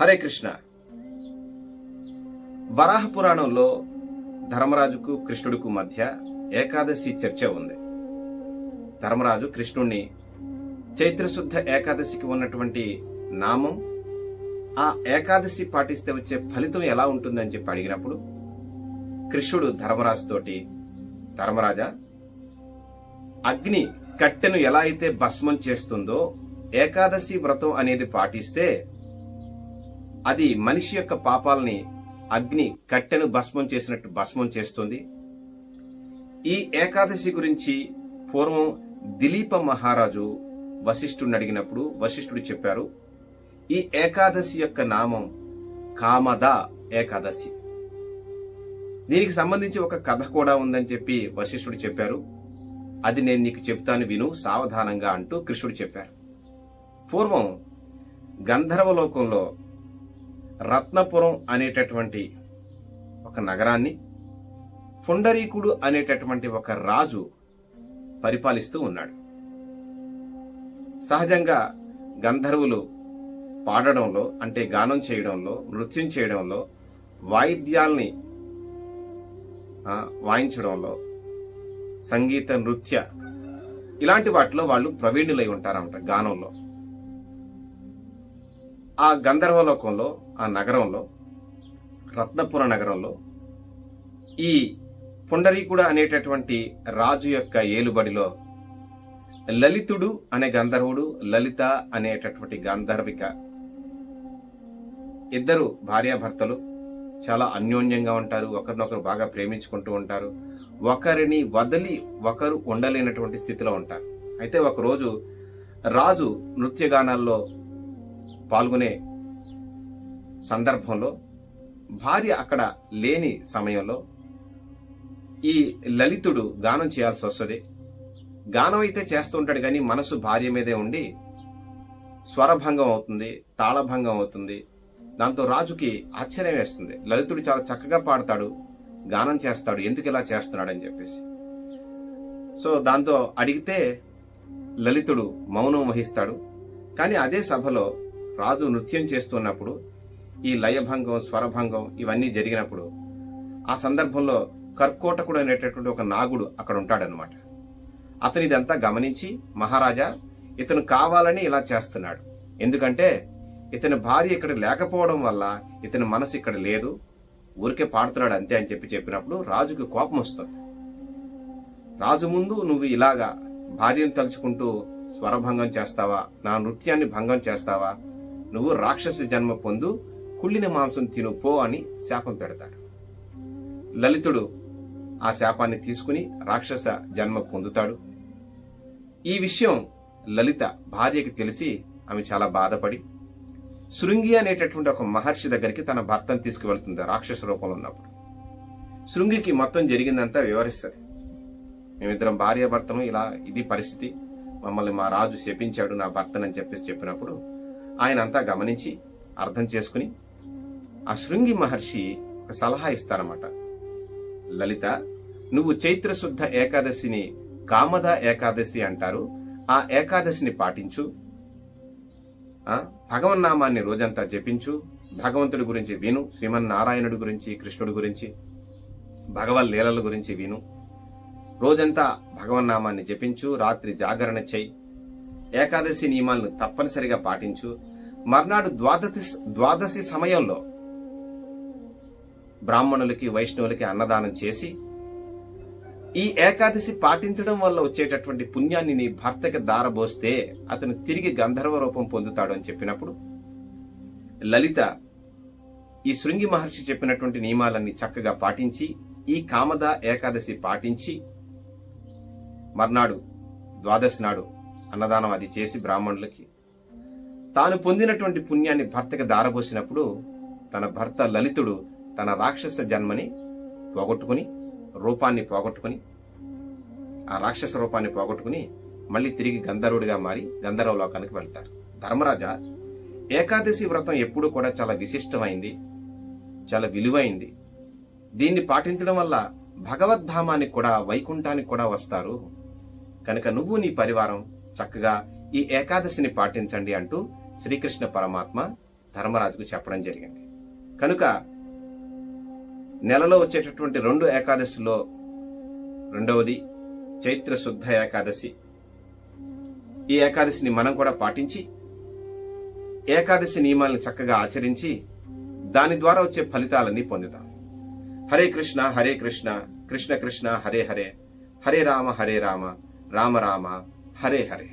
హరే కృష్ణ. వరాహ పురాణంలో ధర్మరాజుకు కృష్ణుడికు మధ్య ఏకాదశి చర్చ ఉంది. ధర్మరాజు కృష్ణుణ్ణి చైత్రశుద్ధ ఏకాదశికి ఉన్నటువంటి నామం ఆ ఏకాదశి పాటిస్తే వచ్చే ఫలితం ఎలా ఉంటుందని చెప్పి అడిగినప్పుడు కృష్ణుడు ధర్మరాజు తోటి ధర్మరాజా అగ్ని కట్టెను ఎలా అయితే భస్మం చేస్తుందో ఏకాదశి వ్రతం అనేది పాటిస్తే అది మనిషి యొక్క పాపాలని అగ్ని కట్టెను భస్మం చేసినట్టు భస్మం చేస్తుంది. ఈ ఏకాదశి గురించి పూర్వం దిలీప మహారాజు వశిష్ఠుడిని అడిగినప్పుడు వశిష్ఠుడు చెప్పారు ఈ ఏకాదశి యొక్క నామం కామద ఏకాదశి. దీనికి సంబంధించి ఒక కథ కూడా ఉందని చెప్పి వశిష్ఠుడు చెప్పారు. అది నేను నీకు చెప్తాను విను సావధానంగా అంటూ కృష్ణుడు చెప్పారు. పూర్వం గంధర్వలోకంలో రత్నపురం అనేటటువంటి ఒక నగరాన్ని పుండరీకుడు అనేటటువంటి ఒక రాజు పరిపాలిస్తూ ఉన్నాడు. సహజంగా గంధర్వులు పాడడంలో అంటే గానం చేయడంలో నృత్యం చేయడంలో వాయిద్యాల్ని వాయించడంలో సంగీత నృత్య ఇలాంటి వాటిలో వాళ్ళు ప్రవీణులై ఉంటారంట గానంలో. ఆ గంధర్వలోకంలో ఆ నగరంలో రత్నపుర నగరంలో ఈ పుండరీకుడ అనేటటువంటి రాజు యొక్క ఏలుబడిలో లలితుడు అనే గంధర్వుడు లలిత అనేటటువంటి గంధర్విక ఇద్దరు భార్యాభర్తలు చాలా అన్యోన్యంగా ఉంటారు. ఒకరినొకరు బాగా ప్రేమించుకుంటూ ఉంటారు. ఒకరిని వదిలి ఒకరు ఉండలేనటువంటి స్థితిలో ఉంటారు. అయితే ఒకరోజు రాజు నృత్యగానాల్లో పాల్గొనే సందర్భంలో భార్య అక్కడ లేని సమయంలో ఈ లలితుడు గానం చేయాల్సి వస్తుంది. గానం అయితే చేస్తూ ఉంటాడు కానీ మనసు భార్య మీదే ఉండి స్వరభంగం అవుతుంది తాళభంగం అవుతుంది. దాంతో రాజుకి ఆశ్చర్యం వేస్తుంది. లలితుడు చాలా చక్కగా పాడతాడు గానం చేస్తాడు ఎందుకు ఇలా చేస్తున్నాడు అని చెప్పేసి. సో దాంతో అడిగితే లలితుడు మౌనం వహిస్తాడు. కానీ అదే సభలో రాజు నృత్యం చేస్తున్నప్పుడు ఈ లయభంగం స్వరభంగం ఇవన్నీ జరిగినప్పుడు ఆ సందర్భంలో కర్కోటకుడు అనేటటువంటి ఒక నాగుడు అక్కడ ఉంటాడనమాట అతను ఇదంతా గమనించి మహారాజా ఇతను కావాలని ఇలా చేస్తున్నాడు. ఎందుకంటే ఇతని భార్య ఇక్కడ లేకపోవడం వల్ల ఇతని మనసు ఇక్కడ లేదు. ఊరికే పాడుతున్నాడు అంతే అని చెప్పి చెప్పినప్పుడు రాజుకి కోపం వస్తుంది. రాజు ముందు నువ్వు ఇలాగా భార్యను తలుచుకుంటూ స్వరభంగం చేస్తావా? నా నృత్యాన్ని భంగం చేస్తావా? నువ్వు రాక్షస జన్మ పొందు కుళ్ళిన మాంసం తిను పో అని శాపం పెడతాడు. లలితుడు ఆ శాపాన్ని తీసుకుని రాక్షస జన్మ పొందుతాడు. ఈ విషయం లలిత భార్యకి తెలిసి ఆమె చాలా బాధపడి శృంగి అనేటటువంటి ఒక మహర్షి దగ్గరికి తన భర్తను తీసుకువెళ్తుంది రాక్షస రూపంలో ఉన్నప్పుడు. శృంగికి మొత్తం జరిగిందంతా వివరిస్తుంది. మేమిద్దరం భార్య భర్తను ఇలా ఇది పరిస్థితి. మమ్మల్ని మా రాజు శపించాడు నా భర్తనని చెప్పేసి చెప్పినప్పుడు ఆయన అంతా గమనించి అర్థం చేసుకుని ఆ శృంగి మహర్షి ఒక సలహా ఇస్తారన్నమాట. లలిత నువ్వు చైత్రశుద్ధ ఏకాదశిని కామద ఏకాదశి అంటారు. ఆ ఏకాదశిని పాటించు. భగవన్నామాన్ని రోజంతా జపించు. భగవంతుడి గురించి విను. శ్రీమన్నారాయణుడి గురించి కృష్ణుడి గురించి భగవన్ లీలల గురించి విను. రోజంతా భగవన్నామాన్ని జపించు. రాత్రి జాగరణ చేయి ఏకాదశి నియమాలను తప్పనిసరిగా పాటించు. మర్నాడు ద్వాదశి ద్వాదశి సమయంలో బ్రాహ్మణులకి వైష్ణవులకి అన్నదానం చేసి ఈ ఏకాదశి పాటించడం వల్ల వచ్చేటటువంటి పుణ్యాన్ని నీ భర్తకి దారబోస్తే అతను తిరిగి గంధర్వ రూపం పొందుతాడు అని చెప్పినప్పుడు లలిత ఈ శృంగి మహర్షి చెప్పినటువంటి నియమాలన్నీ చక్కగా పాటించి ఈ కామద ఏకాదశి పాటించి మర్నాడు ద్వాదశి నాడు అన్నదానం అది చేసి బ్రాహ్మణులకి తాను పొందినటువంటి పుణ్యాన్ని భర్తకి దారబోసినప్పుడు తన భర్త లలితుడు తన రాక్షస జన్మని పోగొట్టుకుని రూపాన్ని పోగొట్టుకుని ఆ రాక్షస రూపాన్ని పోగొట్టుకుని మళ్ళీ తిరిగి గంధర్వుడిగా మారి గంధర్వ లోకానికి వెళ్తారు. ధర్మరాజా ఏకాదశి వ్రతం ఎప్పుడూ కూడా చాలా విశిష్టమైంది చాలా విలువైంది. దీన్ని పాటించడం వల్ల భగవద్ధామానికి కూడా వైకుంఠానికి కూడా వస్తారు. కనుక నువ్వు నీ పరివారం చక్కగా ఈ ఏకాదశిని పాటించండి అంటూ శ్రీకృష్ణ పరమాత్మ ధర్మరాజుకు చెప్పడం జరిగింది. కనుక నెలలో వచ్చేటటువంటి రెండు ఏకాదశిలో రెండవది చైత్ర శుద్ధ ఏకాదశి. ఈ ఏకాదశిని మనం కూడా పాటించి ఏకాదశి నియమాలను చక్కగా ఆచరించి దాని ద్వారా వచ్చే ఫలితాలన్నీ పొందుతాం. హరే కృష్ణ హరే కృష్ణ కృష్ణ కృష్ణ హరే హరే హరే రామ హరే రామ రామ రామ హరే హరే.